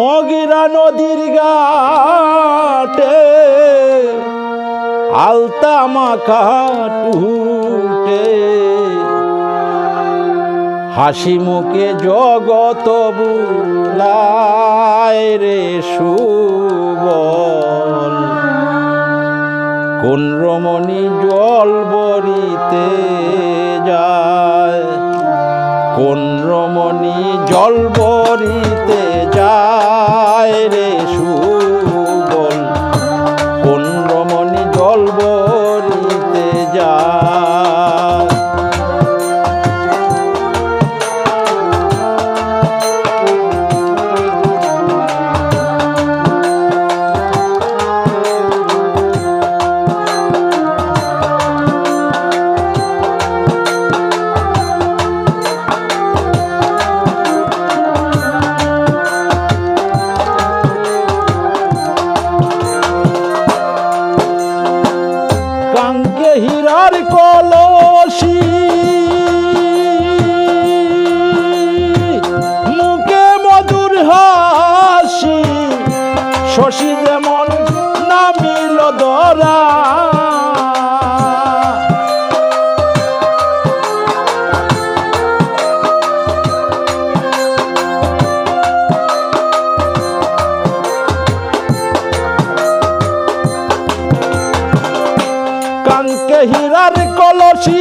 মগিরা নদীর ঘাটে, আলতা মাখা টুটে। হাসি মুখে জগত বুলায় রে সুবল। কোন রমণী জল বরিতে যায়? কোন রমণী জল বরিতে রে হীরার হীরার কলসি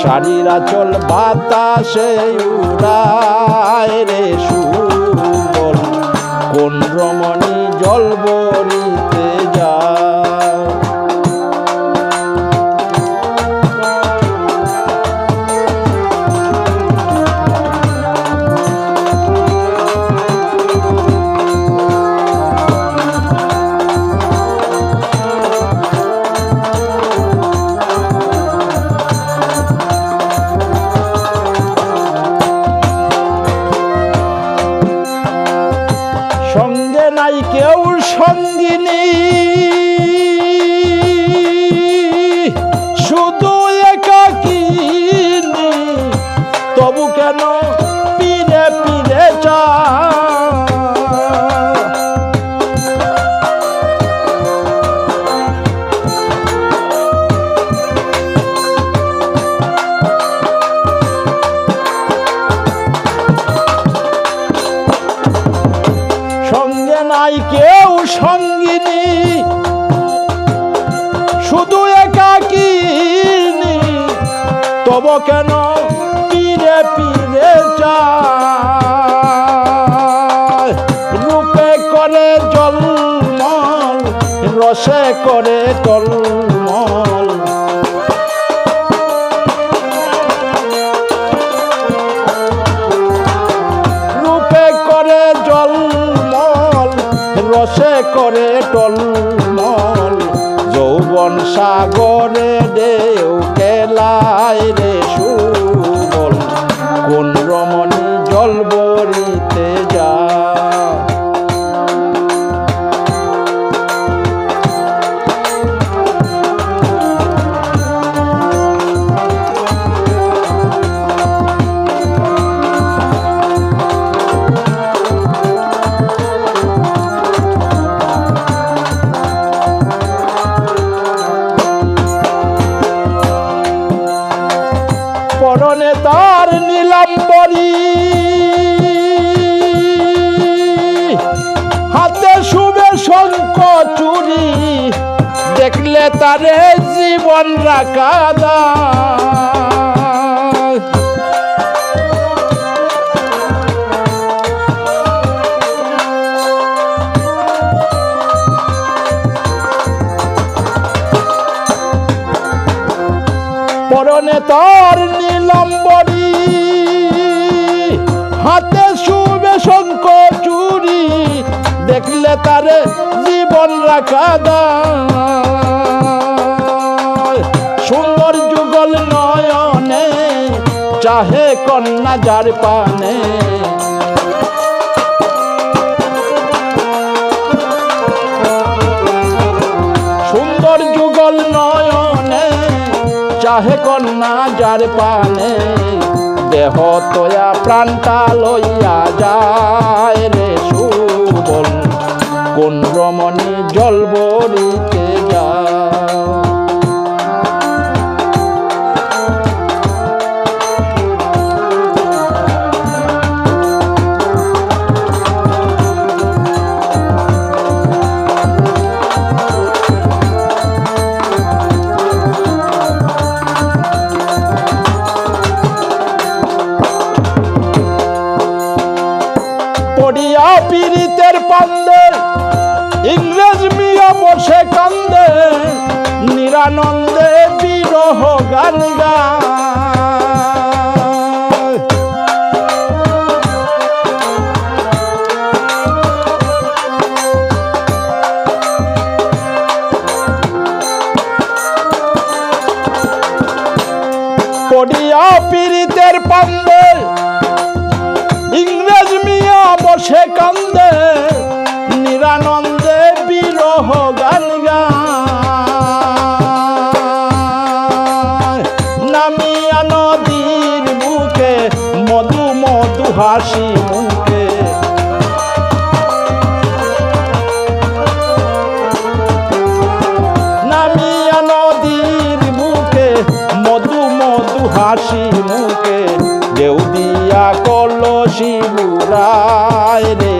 শাড়িরা চল বাতাসে উড়ায় রে সুবল কোন রমণী জল নাই কেউ সঙ্গিনী। শুধু একাকিনী তব কেন পিরে পিরে চা রূপে করে জল রসে করে টলমল সাগরে দেও কেলায় রে সুবল কোন রমণী জল তার নীলাম্বরী হাতে শুভে শঙ্খ চুরি দেখলে তারে জীবন রাখা দায়। পরনে তার নীলম্বরী। হাতে শুবে শঙ্খ চুরি, দেখলে তারে জীবন রাখা সুন্দর যুগল নয়নে, চাহে কন্যা যার পানে। চাহে কন্যা যার পানে দেহ তয়া প্রাণটা লইয়া যায় রে সুবল। কোন রমণী জল বরিতে যায়। ইংরেজ মিয়া বসে কান্দে, নিরানন্দে বিরহ গান পড়িয়া পীড়িতের পান্দে ইংরেজ মিয়া বসে কান্দে, নিরানন্দে গান গায়। নামিয়া নদীর বুকে মধু মধু হাসি মুখে। নামিয়া নদীর মুখে। রে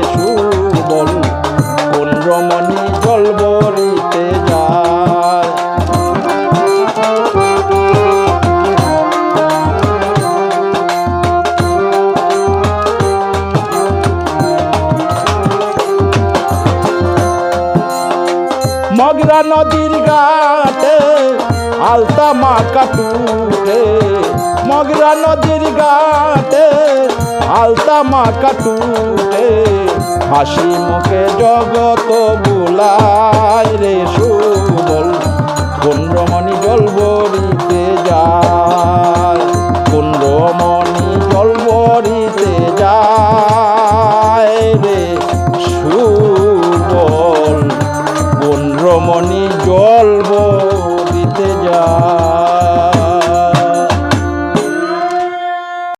মগরা নদীর ঘাটে, আলতা মা কাটুরে মগরা নদীর ঘাটে, আলতা মা কাটুরে হাসি মুখে জগত বুলায় রে সুবল কোন রমণী জল বরিতে যায়।